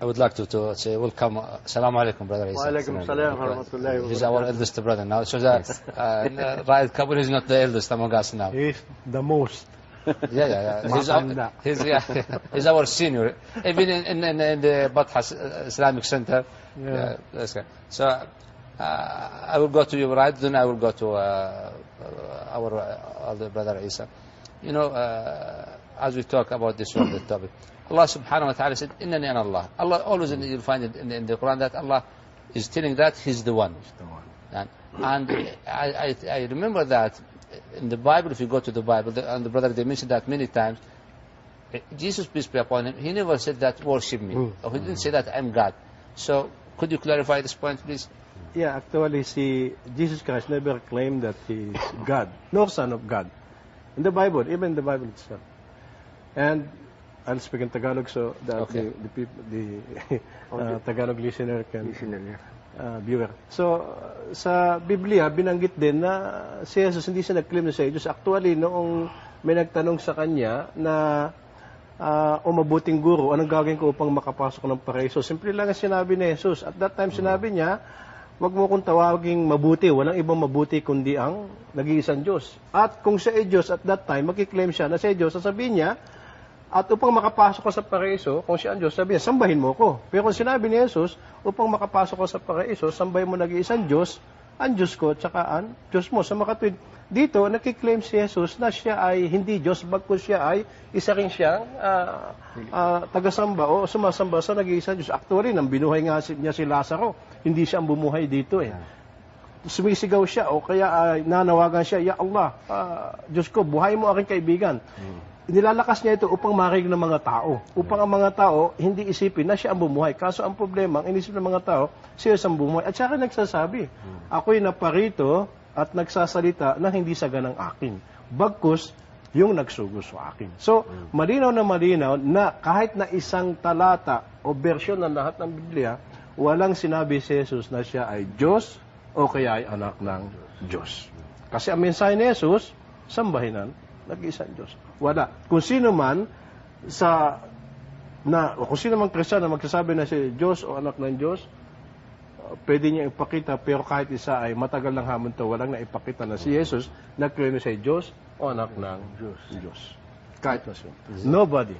I would like to, to say welcome. uh, Assalamu alaikum, brother Isa. Wa alaikum salam wa rahmatullahi He's our eldest brother now. So that uh, Raed Kabul is not the eldest among us now. He's the most. Yeah, yeah, yeah. He's, our, he's, yeah, he's our senior. Even in, in, in, in the Batha Islamic Center. Yeah. Yeah, that's. So uh, I will go to you, right? Then I will go to uh, uh, our uh, elder brother Isa. You know, uh, as we talk about this one, the topic, Allah subhanahu wa ta'ala said, Innani ana Allah. Allah always, in, you'll find it in, in the Quran that Allah is telling that He's the one. And, and I, I, I remember that in the Bible, if you go to the Bible, the, and the brother, they mentioned that many times, eh, Jesus, peace be upon him, he never said that, worship me. Mm. Or he didn't say that, I'm God. So, could you clarify this point, please? Yeah, actually, si Jesus Christ never claimed that he is God, nor son of God. In the Bible, even the Bible itself. And I'll speak in Tagalog so that Okay. the, the, people, the uh, Tagalog listener can uh, viewer. So, uh, sa Biblia, binanggit din na si Jesus hindi siya nag-claim na siya Diyos. Actually, noong may nagtanong sa kanya na uh, o mabuting guro, anong gagawin ko upang makapasok ng paraiso? Simple lang ang sinabi ni Jesus. At that time, sinabi niya, wag mo kong tawaging mabuti. Walang ibang mabuti kundi ang nag-iisang Diyos. At kung siya ay Diyos at that time, magkiklaim siya na siya ay Diyos, sasabihin niya, at upang makapasok ka sa paraiso, kung siya ang Diyos, sabi niya, sambahin mo ko. Pero kung sinabi ni Jesus, upang makapasok ka sa paraiso, sambahin mo nag-iisang Diyos, ang Diyos ko, tsaka ang Diyos mo. Sa makatwid, dito, nakiklaim si Jesus na siya ay hindi Diyos, bagkus siya ay isa rin siyang ah, ah, tagasamba o sumasamba sa nag-iisang Diyos. Actually, nang binuhay nga si- niya si Lazaro, hindi siya ang bumuhay dito eh sumisigaw siya o kaya ay nanawagan siya, Ya Allah, ah, Diyos ko, buhay mo aking kaibigan. Nilalakas niya ito upang marinig ng mga tao. Upang ang mga tao hindi isipin na siya ang bumuhay. Kaso ang problema, ang inisip ng mga tao, siya ang bumuhay. At siya rin nagsasabi, ako'y naparito at nagsasalita na hindi sa ganang akin. Bagkus, yung nagsugo sa akin. So, malinaw na malinaw na kahit na isang talata o bersyon ng lahat ng Biblia, walang sinabi si Jesus na siya ay Diyos o kaya ay anak ng Diyos. Kasi ang mensahe ni Jesus, sambahin ang Diyos. Wala. Kung sino man sa na kung sino man Kristiyan na magsasabi na si Diyos o anak ng Diyos, pwede niya ipakita pero kahit isa ay matagal ng hamon to, walang naipakita na si Jesus na claim na siya Diyos o anak ng Diyos. Kahit na siya. Nobody.